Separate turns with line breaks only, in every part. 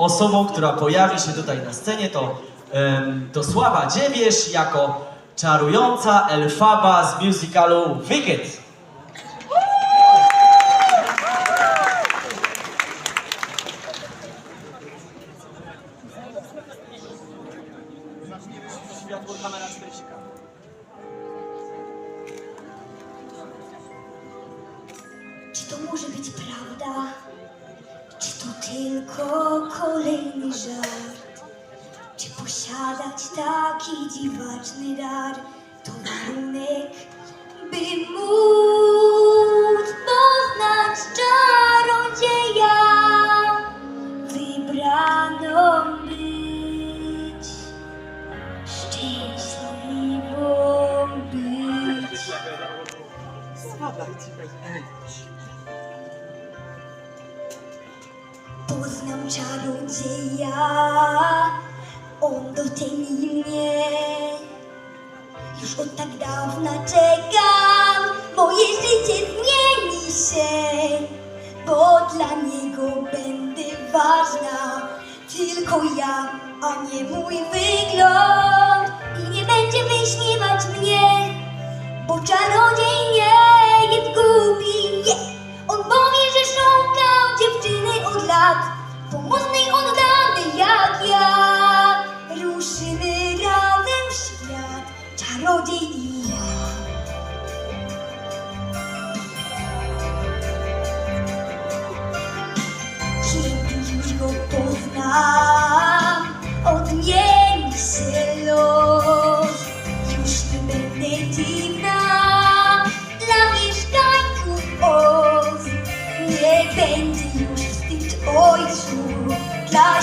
osobą, która pojawi się tutaj na scenie, to, em, to Sława Dziewierz jako czarująca Elfaba z musicalu Wicked. Światło, kamera 40
Czy to może być prawda? Tylko kolejny żart? Czy posiadać taki dziwaczny dar to warunek, by móc poznać czarodzieja? Wybraną być, szczęśliwą być. Poznam czarodzieja, on doceni mnie. Już od tak dawna czekam, moje życie zmieni się, bo dla niego będę ważna. Tylko ja, a nie mój wygląd. I nie będzie wyśmiewać czarodziej i ja. Kiedy już go poznam, odmieni się. Już nie będę dla. Nie już ojcu dla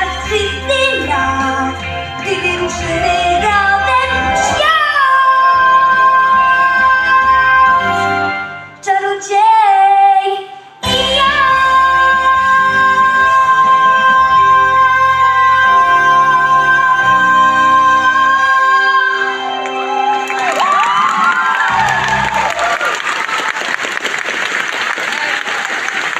як світиня, ти вірушений рай.